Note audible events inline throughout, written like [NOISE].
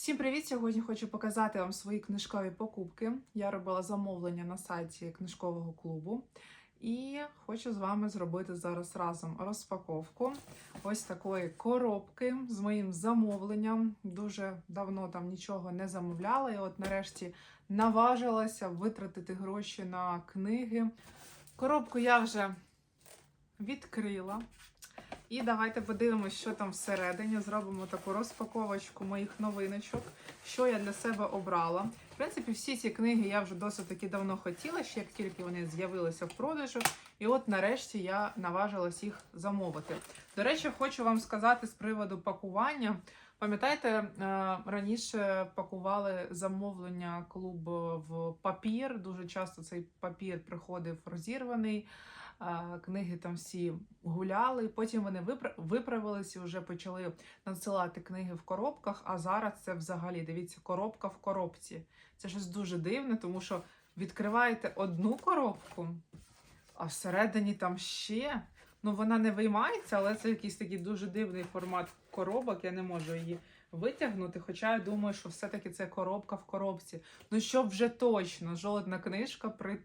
Всім привіт! Сьогодні хочу показати вам свої книжкові покупки. Я робила замовлення на сайті книжкового клубу. І хочу з вами зробити зараз разом розпаковку ось такої коробки з моїм замовленням. Дуже давно там нічого не замовляла. І от нарешті наважилася витратити гроші на книги. Коробку я вже відкрила. І давайте подивимося, що там всередині. Зробимо таку розпаковочку моїх новиночок, що я для себе обрала. В принципі, всі ці книги я вже досить таки давно хотіла, ще як тільки вони з'явилися в продажу. І от нарешті я наважилась їх замовити. До речі, хочу вам сказати з приводу пакування. Пам'ятаєте, е, раніше пакували замовлення клубу в папір. Дуже часто цей папір приходив розірваний. Книги там всі гуляли. Потім вони виправилися і вже почали надсилати книги в коробках. А зараз це взагалі дивіться, коробка в коробці. Це щось дуже дивне, тому що відкриваєте одну коробку, а всередині там ще. Ну, вона не виймається, але це якийсь такий дуже дивний формат коробок. Я не можу її витягнути. Хоча я думаю, що все-таки це коробка в коробці. Ну, щоб вже точно жодна книжка при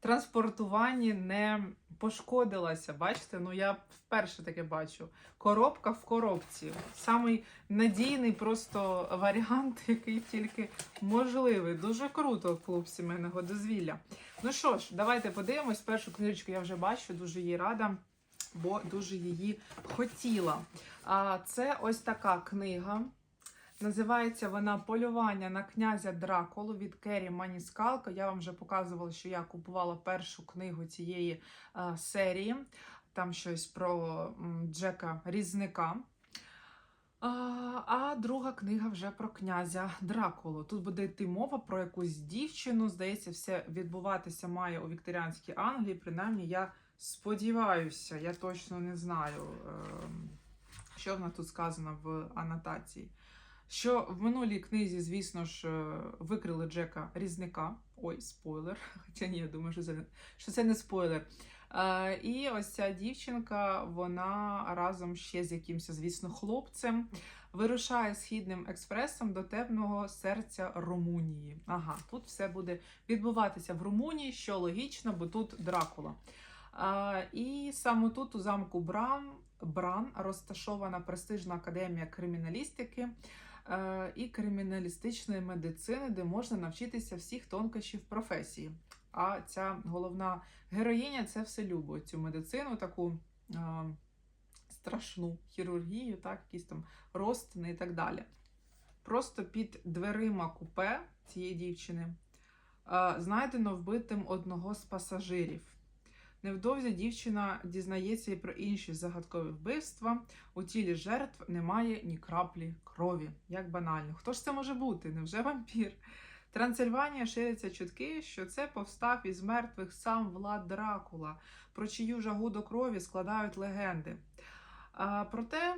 транспортуванні не пошкодилася. Бачите, ну я вперше таке бачу. Коробка в коробці. Самий надійний просто варіант, [LAUGHS] який тільки можливий. Дуже круто клуб сімейного дозвілля. Ну що ж, давайте подивимось. Першу книжечку я вже бачу, дуже їй рада, бо дуже її хотіла. А це ось така книга. Називається вона Полювання на князя Дракулу від Керрі Маніскалка. Я вам вже показувала, що я купувала першу книгу цієї е, серії. Там щось про Джека Різника. А, друга книга вже про князя Дракулу. Тут буде йти мова про якусь дівчину. Здається, все відбуватися має у вікторіанській Англії. Принаймні, я сподіваюся, я точно не знаю, ем, що в нас тут сказано в анотації. Що в минулій книзі, звісно ж, е, викрили Джека Різника. Ой, спойлер. [LAUGHS] Хоча ні, я думаю, що це не, що це не спойлер. Е, і ось ця дівчинка, вона разом ще з якимось, звісно, хлопцем вирушає східним експресом до темного серця Румунії. Ага, тут все буде відбуватися в Румунії, що логічно, бо тут Дракула. Е, і саме тут, у замку Бран, Бран, розташована престижна академія криміналістики і криміналістичної медицини, де можна навчитися всіх тонкощів професії. А ця головна героїня це все любить цю медицину, таку е, страшну хірургію, так, якісь там розтини і так далі. Просто під дверима купе цієї дівчини е, знайдено вбитим одного з пасажирів. Невдовзі дівчина дізнається і про інші загадкові вбивства. У тілі жертв немає ні краплі крові. Як банально. Хто ж це може бути? Невже вампір? Трансильванія ширяться чутки, що це повстав із мертвих сам Влад Дракула, про чию жагу до крові складають легенди. Проте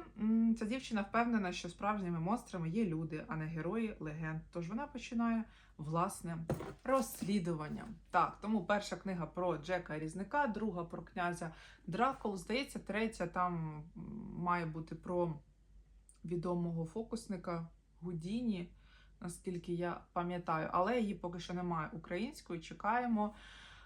ця дівчина впевнена, що справжніми монстрами є люди, а не герої легенд. Тож вона починає власне розслідування. Так, тому перша книга про Джека Різника, друга про князя Дракулу. Здається, третя там має бути про відомого фокусника Гудіні, наскільки я пам'ятаю, але її поки що немає українською. Чекаємо.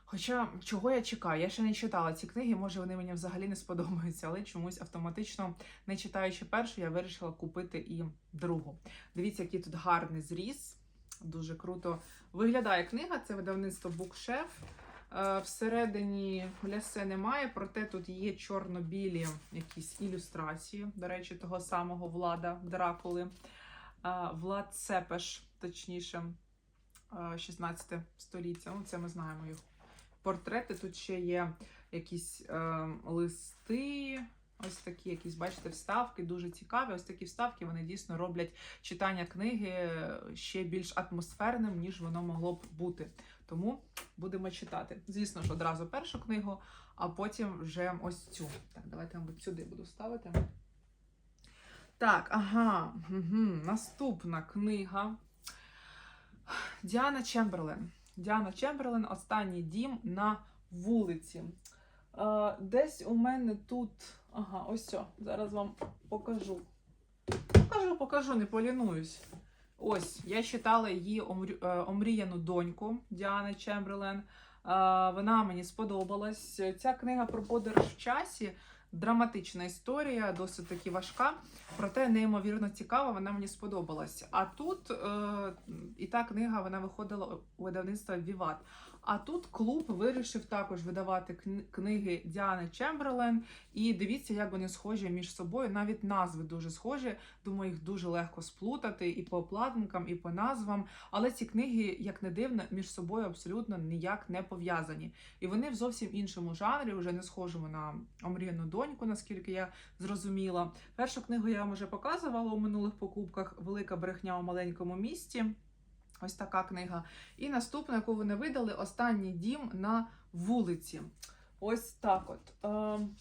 Хоча чого я чекаю? Я ще не читала ці книги, може вони мені взагалі не сподобаються, але чомусь автоматично, не читаючи першу, я вирішила купити і другу. Дивіться, який тут гарний зріз. Дуже круто виглядає книга. Це видавництво Букшеф. Е, Всередині лясе немає, проте тут є чорно-білі якісь ілюстрації, до речі, того самого влада Дракули. Е, Влад Цепеш, точніше, е, 16 століття. Ну, це ми знаємо їх. Портрети тут ще є якісь е, листи, ось такі якісь, бачите, вставки, дуже цікаві. Ось такі вставки вони дійсно роблять читання книги ще більш атмосферним, ніж воно могло б бути. Тому будемо читати. Звісно ж, одразу першу книгу, а потім вже ось цю. Так, давайте, мабуть, сюди буду ставити. Так, ага, угу. наступна книга. Діана Чемберлен. Діана Чемберлен Останній дім на вулиці. Е, десь у мене тут. Ага, ось що. Зараз вам покажу. Покажу, покажу, не полінуюсь. Ось, я читала її е, омріяну доньку Діани Чемберлен. Е, Вона мені сподобалась. Ця книга про подорож в часі. Драматична історія, досить таки важка, проте неймовірно цікава. Вона мені сподобалась. А тут е, і та книга вона виходила у видавництва Віват. А тут клуб вирішив також видавати кни- книги Діани Чемберлен. І дивіться, як вони схожі між собою. Навіть назви дуже схожі. Думаю, їх дуже легко сплутати і по обкладинкам, і по назвам. Але ці книги, як не дивно, між собою абсолютно ніяк не пов'язані. І вони в зовсім іншому жанрі, вже не схожому на омріяну доньку, наскільки я зрозуміла. Першу книгу я вам вже показувала у минулих покупках Велика брехня у маленькому місті. Ось така книга. І наступна, яку вони видали, останній дім на вулиці. Ось так от. Ем,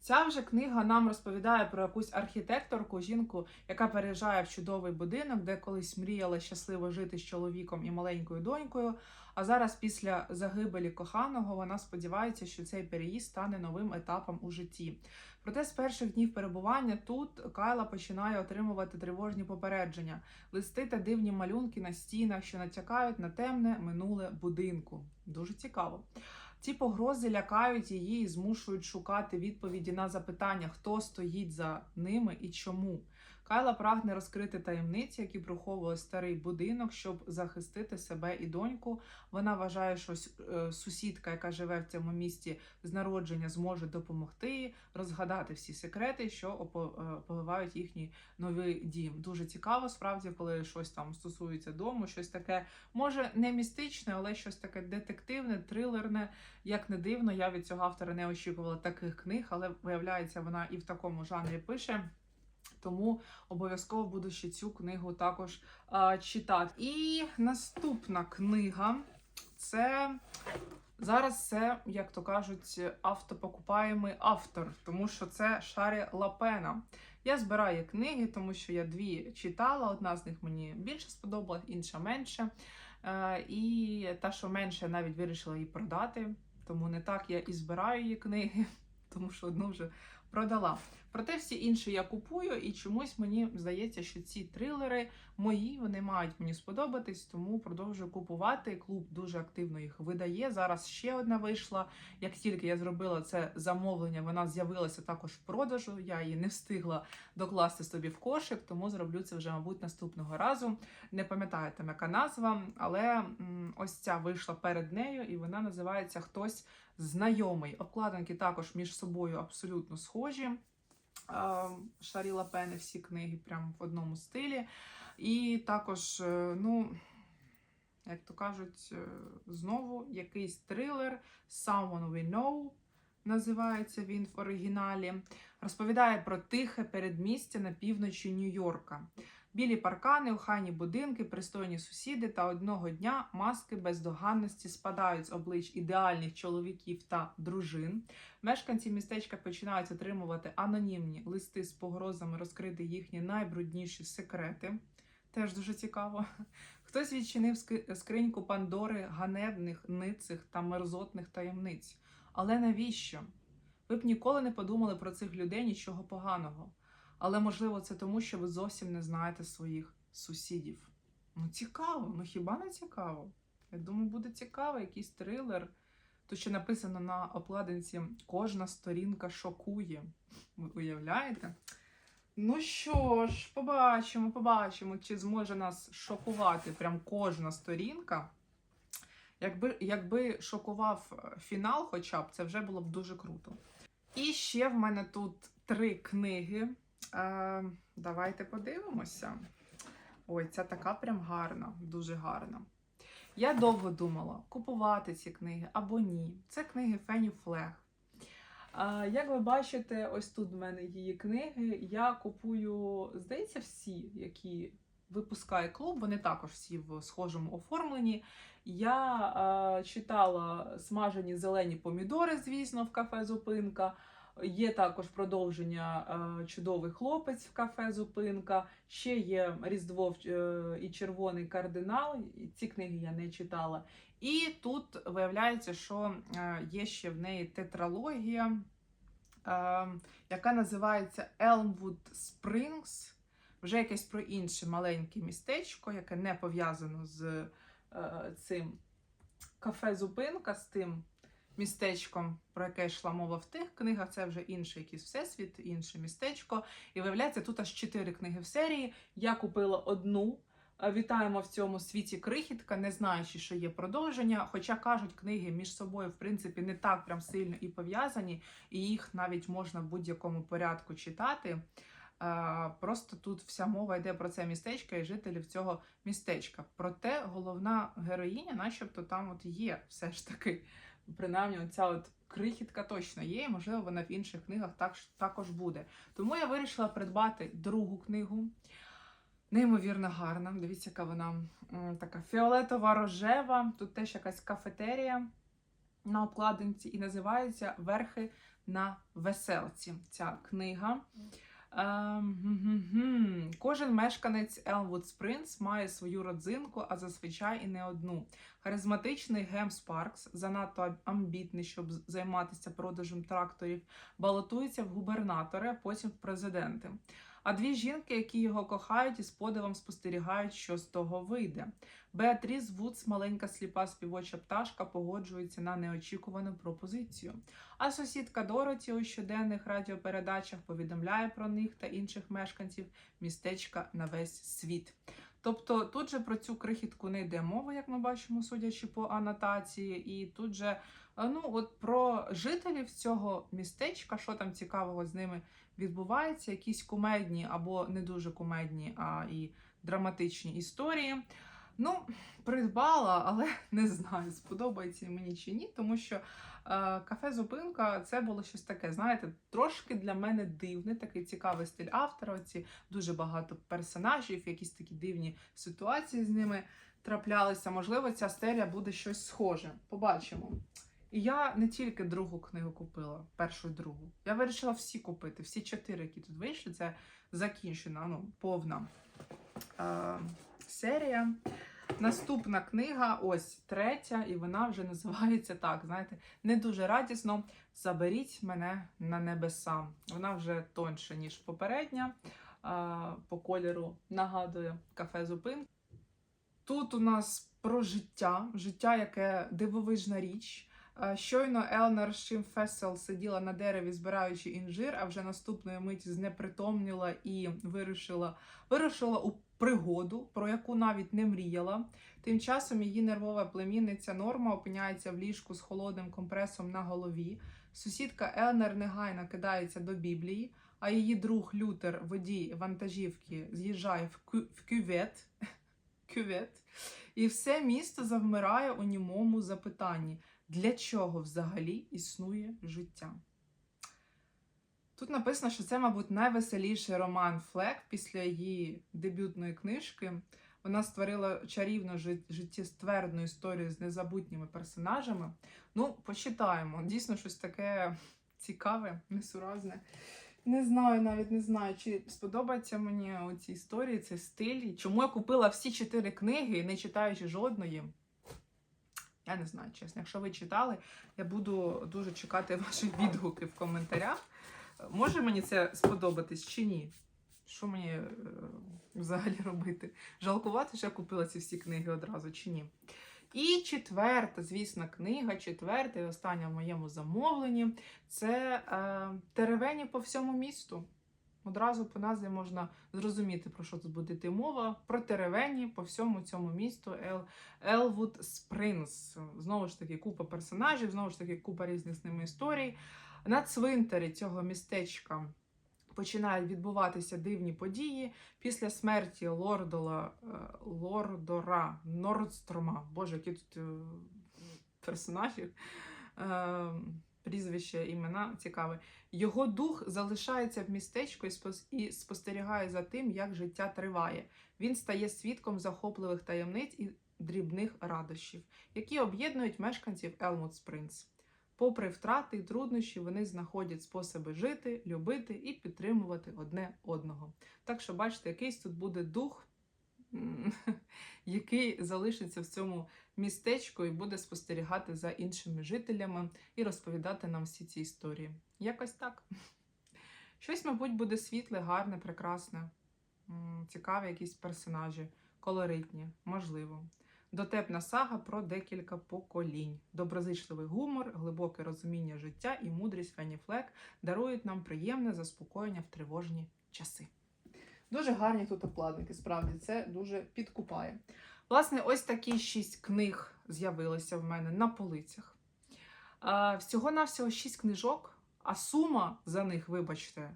Ця вже книга нам розповідає про якусь архітекторку, жінку, яка переїжджає в чудовий будинок, де колись мріяла щасливо жити з чоловіком і маленькою донькою. А зараз, після загибелі коханого, вона сподівається, що цей переїзд стане новим етапом у житті. Проте з перших днів перебування тут Кайла починає отримувати тривожні попередження, листи та дивні малюнки на стінах, що натякають на темне минуле будинку. Дуже цікаво. Ці погрози лякають її і змушують шукати відповіді на запитання, хто стоїть за ними і чому. Кайла прагне розкрити таємниці, які приховує старий будинок, щоб захистити себе і доньку. Вона вважає, що е, сусідка, яка живе в цьому місті з народження, зможе допомогти розгадати всі секрети, що е, поливають їхній новий дім. Дуже цікаво, справді, коли щось там стосується дому, щось таке, може не містичне, але щось таке детективне, трилерне. Як не дивно, я від цього автора не очікувала таких книг, але виявляється, вона і в такому жанрі пише. Тому обов'язково буду ще цю книгу також а, читати. І наступна книга це зараз це, як то кажуть, автопокупаємий автор, тому що це Шарі Лапена. Я збираю книги, тому що я дві читала. Одна з них мені більше сподобалась, інша менше. Е, І та, що менше, я навіть вирішила її продати. Тому не так я і збираю її книги, [LAUGHS] тому що одну вже продала. Проте всі інші я купую, і чомусь мені здається, що ці трилери мої, вони мають мені сподобатись, тому продовжую купувати. Клуб дуже активно їх видає. Зараз ще одна вийшла. Як тільки я зробила це замовлення, вона з'явилася також в продажу. Я її не встигла докласти собі в кошик, тому зроблю це вже, мабуть, наступного разу. Не пам'ятаю там, яка назва, але ось ця вийшла перед нею, і вона називається Хтось знайомий. Обкладинки також між собою абсолютно схожі. Е, Шарі Лапени всі книги прямо в одному стилі. І також, е, ну, як то кажуть, е, знову якийсь трилер Someone We Know називається він в оригіналі. Розповідає про тихе передмістя на півночі Нью-Йорка. Білі паркани, охайні будинки, пристойні сусіди та одного дня маски бездоганності спадають з облич ідеальних чоловіків та дружин. Мешканці містечка починають отримувати анонімні листи з погрозами розкрити їхні найбрудніші секрети. Теж дуже цікаво. Хтось відчинив скриньку Пандори ганебних, ницих та мерзотних таємниць. Але навіщо? Ви б ніколи не подумали про цих людей нічого поганого. Але можливо це тому, що ви зовсім не знаєте своїх сусідів. Ну, цікаво, ну хіба не цікаво? Я думаю, буде цікаво, якийсь трилер. То, що написано на обкладинці, кожна сторінка шокує. Ви уявляєте? Ну що ж, побачимо, побачимо, чи зможе нас шокувати прям кожна сторінка. Якби, якби шокував е, фінал, хоча б, це вже було б дуже круто. І ще в мене тут три книги. Е, давайте подивимося. Ой, ця така прям гарна, дуже гарна. Я довго думала, купувати ці книги або ні. Це книги Фені Флег. Як ви бачите, ось тут в мене її книги. Я купую, здається, всі, які випускає клуб, вони також всі в схожому оформленні. Я е, читала смажені зелені помідори, звісно, в кафе Зупинка. Є також продовження е, Чудовий хлопець в кафе Зупинка. Ще є Різдво е, і Червоний кардинал. Ці книги я не читала. І тут виявляється, що е, є ще в неї тетралогія, яка називається Elmwood Springs. вже якесь про інше маленьке містечко, яке не пов'язано з цим кафе-зупинка, з тим містечком, про яке йшла мова в тих книгах. Це вже інший якийсь всесвіт, інше містечко. І виявляється, тут аж чотири книги в серії. Я купила одну. Е, Вітаємо в цьому світі крихітка, не знаючи, що є продовження. Хоча кажуть, книги між собою, в принципі, не так прям сильно і пов'язані, і їх навіть можна в будь-якому порядку читати. Е, Просто тут вся мова йде про це містечко і жителів цього містечка. Проте головна героїня, начебто, там от є все ж таки. Принаймні, оця от крихітка точно є, і можливо, вона в інших книгах так, також буде. Тому я вирішила придбати другу книгу. Неймовірно гарна. Дивіться, яка вона така фіолетова рожева. Тут теж якась кафетерія на обкладинці, і називається Верхи на веселці. Ця книга. Ем. Кожен мешканець Елвуд Спринс має свою родзинку, а зазвичай і не одну. Харизматичний Гем Спаркс, занадто амбітний, щоб займатися продажем тракторів, балотується в губернатори, а потім в президенти. А дві жінки, які його кохають, із подивом спостерігають, що з того вийде. Беатріс Вудс, маленька сліпа співоча пташка, погоджується на неочікувану пропозицію. А сусідка Дороті у щоденних радіопередачах повідомляє про них та інших мешканців містечка на весь світ. Тобто тут же про цю крихітку не йде мова, як ми бачимо, судячи по анотації, і тут же е, ну, от про жителів цього містечка, що там цікавого з ними відбувається, якісь кумедні або не дуже кумедні, а і драматичні історії. Ну, придбала, але [LAUGHS] не знаю, сподобається мені чи ні, тому що е, кафе-зупинка це було щось таке, знаєте, трошки для мене дивне, такий цікавий стиль автора. Оці дуже багато персонажів, якісь такі дивні ситуації з ними траплялися. Можливо, ця стеля буде щось схоже. Побачимо. І я не тільки другу книгу купила, першу і другу. Я вирішила всі купити, всі чотири, які тут вийшли. Це закінчена, ну, повна е, серія. Наступна книга, ось третя, і вона вже називається так. Знаєте, не дуже радісно. Заберіть мене на небеса. Вона вже тоньша, ніж попередня. а, По кольору нагадує кафе Зупин. Тут у нас про життя, життя, яке дивовижна річ. Щойно Елнер Шимфесел сиділа на дереві, збираючи інжир, а вже наступної миті знепритомніла і вирушила, вирушила у пригоду, про яку навіть не мріяла. Тим часом її нервова племінниця Норма опиняється в ліжку з холодним компресом на голові. Сусідка Елнер негайно кидається до Біблії, а її друг Лютер, водій вантажівки, з'їжджає в, кю- в кювет. [LAUGHS] кювет. І все місто завмирає у німому запитанні, для чого взагалі існує життя. Тут написано, що це, мабуть, найвеселіший роман Флек після її дебютної книжки. Вона створила чарівну жит- життєствердну історію з незабутніми персонажами. Ну, почитаємо. Дійсно, щось таке цікаве, несуразне. Не знаю, навіть не знаю, чи сподобається мені у цій історії цей стиль. Чому я купила всі чотири книги, не читаючи жодної. Я не знаю, чесно. Якщо ви читали, я буду дуже чекати [LAUGHS] ваші відгуки в коментарях. Може мені це сподобатись чи ні? Що мені е, взагалі робити? Жалкувати, що я купила ці всі книги одразу чи ні? І четверта, звісно, книга, четверта і остання в моєму замовленні це е, теревені по всьому місту. Одразу по назві можна зрозуміти, про що тут буде йти мова. Про теревені по всьому цьому місту Ел, Елвуд Спрингс. Знову ж таки, купа персонажів, знову ж таки, купа різних з ними історій. На цвинтарі цього містечка починають відбуватися дивні події. Після смерті Лордола, е, Лордора Нордстрома. Боже, які тут е, персонажі. Прізвище, імена цікаве. Його дух залишається в містечку і спос- і спостерігає за тим, як життя триває. Він стає свідком захопливих таємниць і дрібних радощів, які об'єднують мешканців Елмут Спрингс. Попри втрати і труднощі, вони знаходять способи жити, любити і підтримувати одне одного. Так що, бачите, якийсь тут буде дух, [LAUGHS] який залишиться в цьому містечку і буде спостерігати за іншими жителями і розповідати нам всі ці історії. Якось так. [LAUGHS] Щось, мабуть, буде світле, гарне, прекрасне. Цікаві якісь персонажі, колоритні, можливо. Дотепна сага про декілька поколінь. Доброзичливий гумор, глибоке розуміння життя і мудрість Фенні Флек дарують нам приємне заспокоєння в тривожні часи. Дуже гарні тут обкладинки, справді це дуже підкупає. Власне, ось такі шість книг з'явилися в мене на полицях. Всього-навсього шість книжок, а сума за них, вибачте,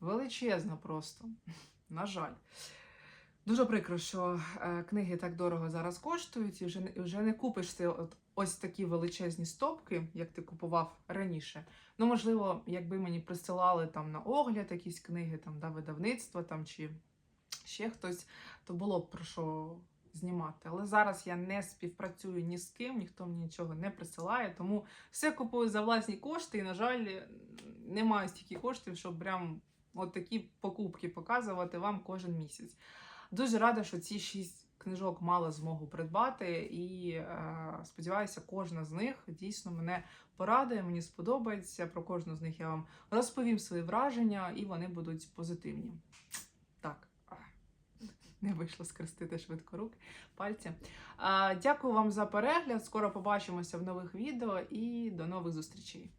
величезна просто. [LAUGHS] На жаль. Дуже прикро, що е, книги так дорого зараз коштують, і вже, не- вже не купиш ти от, ось такі величезні стопки, як ти купував раніше. Ну, можливо, якби мені присилали там на огляд якісь книги, там, да, видавництва там, чи ще хтось, то було б про що знімати. Але зараз я не співпрацюю ні з ким, ніхто мені нічого не присилає, тому все купую за власні кошти, і, на жаль, не маю стільки коштів, щоб прям от такі покупки показувати вам кожен місяць. Дуже рада, що ці шість книжок мала змогу придбати, і е, сподіваюся, кожна з них дійсно мене порадує, мені сподобається. Про кожну з них я вам розповім свої враження, і вони будуть позитивні. Так. Не вийшло скрестити швидко руки, пальці. Дякую вам за перегляд. Скоро побачимося в нових відео і до нових зустрічей.